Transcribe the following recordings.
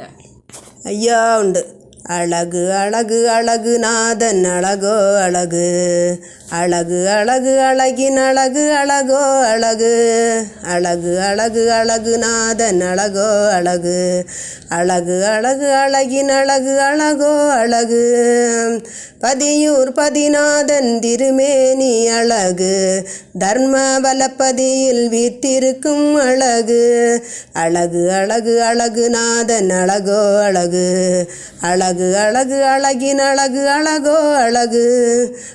കാണില്ല അയ്യോ ഉണ്ട്. அழகு அழகு அழகு நாதன் அழகோ அழகு. அழகு அழகு அழகின் அழகு அழகோ அழகு. அழகு அழகு அழகு நாதன் அழகோ அழகு. அழகு அழகு அழகின் அழகு அழகோ அழகு. பதியூர் பதிநாதன் திருமேனி அழகு. தர்ம வலப்பதியில் வீத்திருக்கும் அழகு. அழகு அழகு அழகு நாதன் அழகோ அழகு. அழகு அழகு அழகு அழகின் அழகு அழகோ அழகு.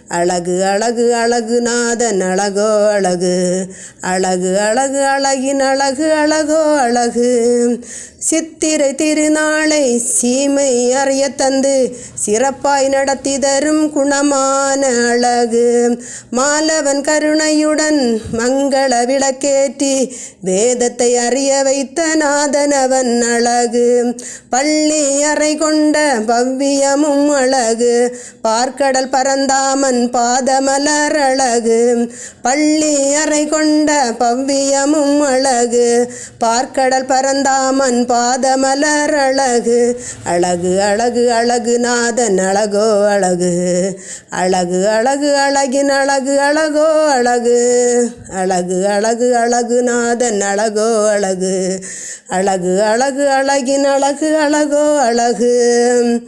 அழகு அழகு அழகு நாதன் அழகோ அழகு. அழகு அழகு அழகின் அழகு அழகோ அழகு. சித்திரை திருநாளை சீமை அறிய தந்து சிறப்பாய் நடத்தி தரும் குணமான அழகு. மாலவன் கருணையுடன் மங்கள விளக்கேற்றி வேதத்தை அறிய வைத்த நாதனவன் அழகு. பள்ளி அறை கொண்ட வவ்வியமும் அழகு. பார்க்கடல் பரந்தாமன் பாதமலர் அழகு. பள்ளி அறை கொண்ட பவ்வியமும் அழகு. பார்க்கடல் பரந்தாமன் பாதமலர் அழகு. அழகு அழகு அழகு நாதன் அழகோ அழகு. அழகு அழகு அழகின் அழகு அழகோ அழகு. அழகு அழகு அழகு நாதன் அழகோ அழகு. அழகு அழகு அழகின் அழகு அழகோ அழகு.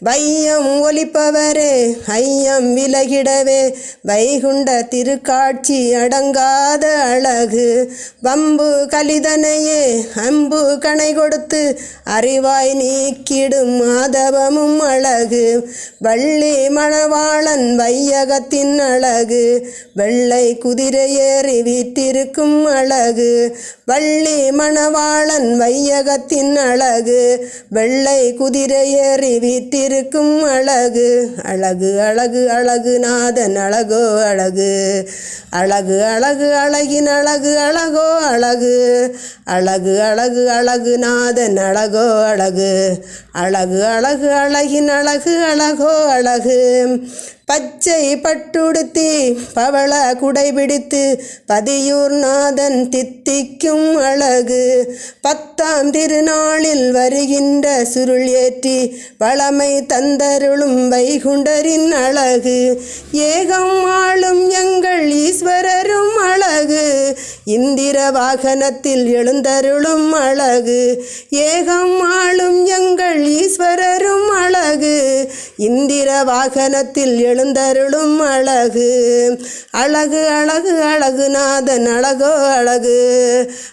வையம் ஒலிப்பவரே ஐயம் விலகிடவே வைகுண்ட திருக்காட்சி அடங்காத அழகு. வம்பு கலிதனையே அம்பு கணை கொடுத்து அறிவாய் நீக்கிடும் மாதவமும் அழகு. வள்ளி மணவாளன் வையகத்தின் அழகு. வெள்ளை குதிரையேறி வீட்டிருக்கும் அழகு. வள்ளி மணவாளன் வையகத்தின் அழகு. வெள்ளை குதிரையேறி ஏறி அழகு அழகு அழகு அழகு நாதன் அழகோ அழகு. அழகு அழகு அழகின் அழகு அழகோ அழகு. அழகு அழகு அழகு நாதன் அழகோ அழகு. அழகு அழகு அழகின் அழகு அழகோ அழகு. பச்சை பட்டுடுத்தி பவள குடைபிடித்து பதியூர் நாதன் தித்திக்கும் அழகு. பத்தாம் திருநாளில் வருகின்ற சுருள் ஏற்றி வளமை தந்தருளும் வைகுண்டரின் அழகு. ஏகம் ஆளும் எங்கள் ஈஸ்வரரும் அழகு. இந்திர வாகனத்தில் எழுந்த எழுந்தருளும் அழகு ஏகம் ஆளும் எங்கள் ஈஸ்வரரும் அழகு. இந்திர வாகனத்தில் எழுந்தருளும் அழகு அழகு அழகு அழகு நாதன் அழகோ அழகு.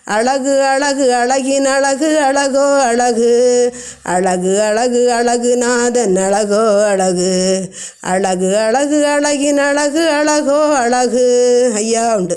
அழகு அழகு அழகின் அழகு அழகோ அழகு. அழகு அழகு அழகு நாதன் அழகோ அழகு. அழகு அழகு அழகின் அழகு அழகோ அழகு. ஐயா உண்டு.